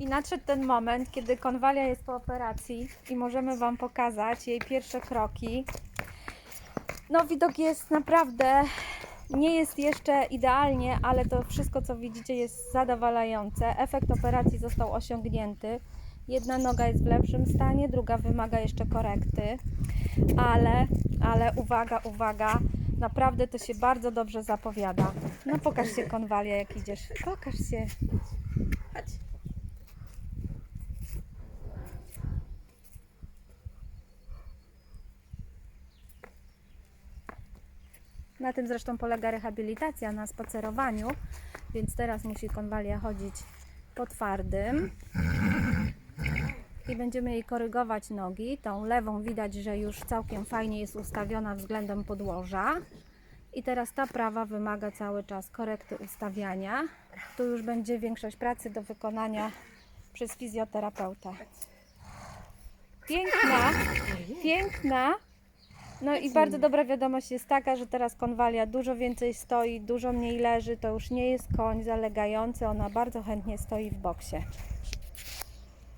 I nadszedł ten moment, kiedy konwalia jest po operacji i możemy Wam pokazać jej pierwsze kroki. No, widok jest naprawdę, nie jest jeszcze idealnie, ale to wszystko, co widzicie, jest zadowalające. Efekt operacji został osiągnięty. Jedna noga jest w lepszym stanie, druga wymaga jeszcze korekty, ale, ale uwaga, uwaga, naprawdę to się bardzo dobrze zapowiada. No pokaż się konwalia, jak idziesz. Pokaż się. Chodź. Na tym zresztą polega rehabilitacja, na spacerowaniu, więc teraz musi konwalia chodzić po twardym. I będziemy jej korygować nogi. Tą lewą widać, że już całkiem fajnie jest ustawiona względem podłoża. I teraz ta prawa wymaga cały czas korekty ustawiania. Tu już będzie większość pracy do wykonania przez fizjoterapeutę. Piękna, piękna. No i bardzo dobra wiadomość jest taka, że teraz konwalia dużo więcej stoi, dużo mniej leży. To już nie jest koń zalegający, ona bardzo chętnie stoi w boksie.